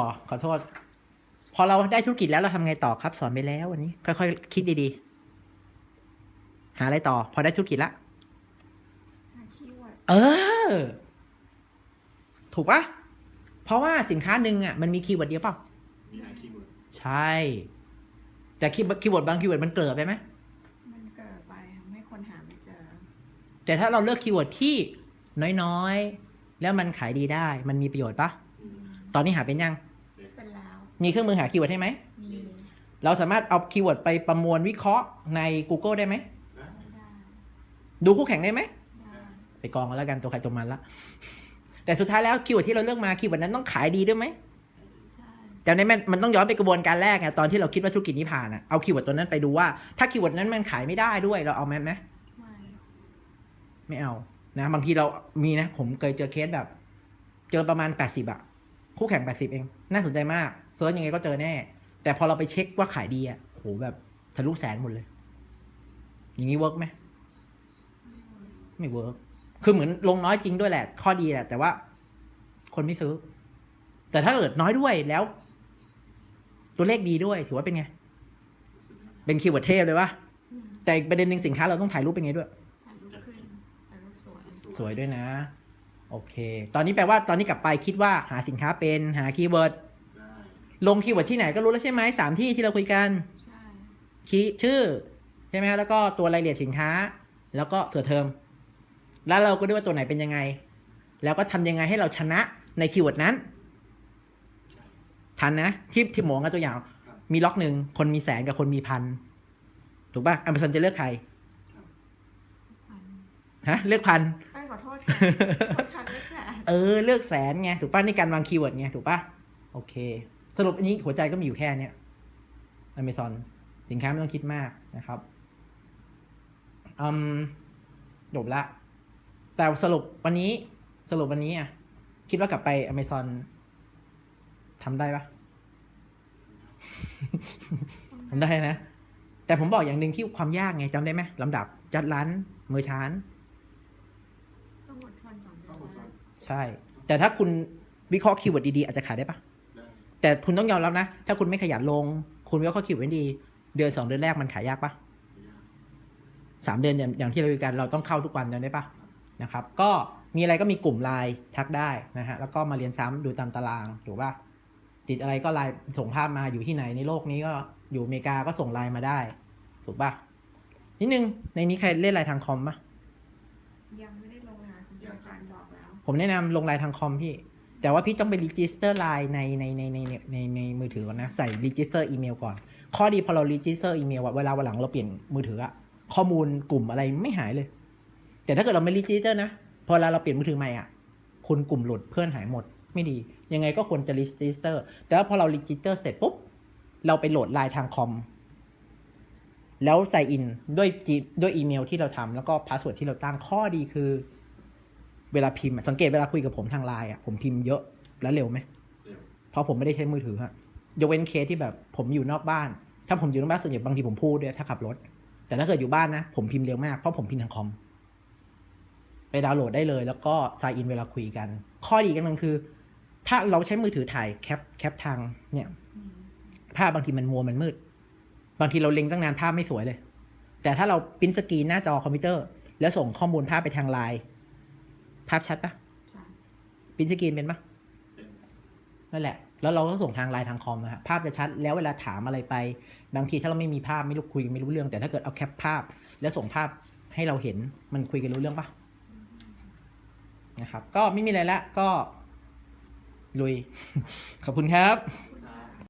อ๋อขอโทษ พอเราได้ธุรกิจแล้วเราทำไงต่อครับ สอนไปแล้ววันนี้ ค่อยๆ คิดดีๆ หาอะไรต่อ พอได้ธุรกิจละ หาคีย์เวิร์ดเออ ถูกปะเพราะว่าสินค้าหนึ่งอะมันมีคีย์เวิร์ดเดียวเปล่า มีหลายคีย์เวิร์ดใช่ แต่คีย์คีย์เวิร์ดบางคีย์เวิร์ดมันเกลือไปไหม มันเกิดไปทำให้คนหาไม่เจอ แต่ถ้าเราเลือกคีย์เวิร์ดที่น้อยๆ แล้วมันขายดีได้ มันมีประโยชน์ปะ อืมตอนนี้หาเป็นยังเป็นแล้ว มีเครื่องมือหาคีย์เวิร์ดให้ไหม มีเราสามารถเอาคีย์เวิร์ดไปประมวลวิเคราะห์ใน Google ได้ไหมได้ได้ดูคู่แข่งได้ไหม ได้ไปกองกันแล้วกันตัวใครตัวมันละ แต่สุดท้ายแล้วคีย์เวิร์ดที่เราเลือกมาคีย์เวิร์ดนั้นต้องขายดีด้วยไหมใช่จำได้ไหมมันต้องย้อนไปกระบวนการแรกไงตอนที่เราคิดว่าธุรกิจนี้ผ่านอะเอาคีย์เวิร์ดตัวนั้นไปดูว่าถ้าคีย์เวิร์ดนั้นมันขายไม่ได้ด้วยเราเอาไหมไหมไม่ไม่เอานะบางทีเรามีนะ ผมเคยเจอเคสแบบ เจอประมาณ 80อะ คู่แข่ง 80 เอง น่าสนใจมากเซิร์ชยังไงก็เจอแน่ แต่พอเราไปเช็คว่าขายดีอะโหแบบทะลุแสนหมดเลย อย่างนี้เวิร์กไหมไม่เวิร์กคือเหมือนลงน้อยจริงด้วยแหละ ข้อดีแหละ แต่ว่า คนไม่ซื้อ แต่ถ้าเกิดน้อยด้วยแล้ว ตัวเลขดีด้วย ถือว่าเป็นไง เป็นคีย์เวิร์ดเทพเลยปะอืมแต่อีกประเด็นหนึ่งสินค้าเราต้องถ่ายรูปเป็นไงด้วยถ่ายรูปขึ้นถ่ายรูปสวยสวยด้วยนะ โอเค ตอนนี้แปลว่าตอนนี้กลับไปคิดว่าหาสินค้าเป็นหาคีย์เวิร์ดได้ลงคีย์เวิร์ดที่ไหนก็รู้แล้วใช่ไหมสามที่ที่เราคุยกันใช่คีย์ชื่อ ใช่ไหมแล้วก็ตัวรายละเอียดสินค้า แล้วก็เสือเทอม แล้วเราก็ดูว่าตัวไหนเป็นยังไง แล้วก็ทำยังไงให้เราชนะในคีย์เวิร์ดนั้นใช่ทันนะที่ที่หมองกันตัวอย่างครับมีล็อกหนึ่งคนมีแสนกับคนมีพันถูกป่ะอเมซอนจะเลือกใครพันฮะเลือกพันไอ้ยขอ โทษค่ะโทษค่ะเลือกแสนเออเลือกแสนไงถูกป่ะนี่การวางคีย์เวิร์ดไงถูกป่ะโอเค สรุปอันนี้หัวใจก็มีอยู่แค่เนี้ยอเมซอนสินค้าไม่ต้องคิดมากนะครับอืมจบละ แต่สรุปวันนี้สรุปวันนี้อะ คิดว่ากลับไปอเมซอนทำได้ปะทำได้นะ แต่ผมบอกอย่างหนึ่งที่ความยากไงจำได้ไหมลำดับจัดร้านเมอร์ชาน ต้องอดทนสองเดืต้องอดทอนนใช่ แต่ถ้าคุณวิเคราะห์คีย์เวิร์ดดีๆอาจจะขายได้ปะได้แต่คุณต้องยอมรับนะ ถ้าคุณไม่ขยันลง คุณวิเคราะห์คีย์เวิร์ดไม่ดี เดือนสองเดือนแรกมันขายยากปะไม่ยากสามเดือนอย่างอย่างที่เราคุยกันเราต้องเข้าทุกวันจำได้ปะนะครับ ก็มีอะไรก็มีกลุ่มไลน์ทักได้นะฮะแล้วก็มาเรียนซ้ำดูตามตารางถูกปะติดอะไรก็ไลน์ส่งภาพมาอยู่ที่ไหนในโลกนี้ก็อยู่อเมริกาก็ส่งไลน์มาได้ ถูกปะนิดนึงในนี้ใครเล่นไลน์ทางคอมปะยังไม่ ผมแนะนำลงไลน์ทางคอมพี่ แต่ว่าพี่ต้องไปรีจิสเตอร์ไลน์ในในในในในในในมือถือก่อนนะ ใส่รีจิสเตอร์อีเมลก่อน ข้อดีพอเรารีจิสเตอร์อีเมลอะเวลาวันหลังเราเปลี่ยนมือถืออะข้อมูลกลุ่มอะไรไม่หายเลย แต่ถ้าเกิดเราไม่รีจิสเตอร์นะ พอเวลาเราเปลี่ยนมือถือใหม่อะคุณกลุ่มหลุดเพื่อนหายหมดไม่ดี ยังไงก็ควรจะรีจิสเตอร์ แต่ว่าพอเรารีจิสเตอร์เสร็จปุ๊บ เราไปโหลดไลน์ทางคอมแล้วใส่อินด้วยจีด้วยอีเมลที่เราทำแล้วก็พาสเวิร์ดที่เราตั้งข้อดีคือ เวลาพิมพ์อะสังเกตเวลาคุยกับผมทางไลน์อะผมพิมพ์เยอะและเร็วไหมเร็วเพราะผมไม่ได้ใช้มือถือฮะยกเว้นเคสที่แบบผมอยู่นอกบ้าน ถ้าผมอยู่นอกบ้านส่วนใหญ่บางทีผมพูดด้วยถ้าขับรถ แต่ถ้าเกิดอยู่บ้านนะผมพิมพ์เร็วมากเพราะผมพิมพ์ทางคอมไปดาวน์โหลดได้เลย แล้วก็ซายอินเวลาคุยกัน ข้อดีกันมันคือ ถ้าเราใช้มือถือถ่ายแคปแคปทางเนี่ยอืมภาพบางทีมันมัวมันมืด บางทีเราเล็งตั้งนานภาพไม่สวยเลย แต่ถ้าเราปริ้นสกรีนหน้าจอคอมพิวเตอร์ แล้วส่งข้อมูลภาพไปทางไลน์ ภาพชัดปะใช่ปริ้นสกรีนเป็นปะเป็นนั่นแหละ แล้วเราก็ส่งทางไลน์ทางคอมนะฮะภาพจะชัด แล้วเวลาถามอะไรไป บางทีถ้าเราไม่มีภาพไม่รู้คุยกันไม่รู้เรื่อง แต่ถ้าเกิดเอาแคปภาพ แล้วส่งภาพให้เราเห็นมันคุยกันรู้เรื่องปะนะครับ ก็ไม่มีอะไรละ ก็ลุย ขอบคุณครับ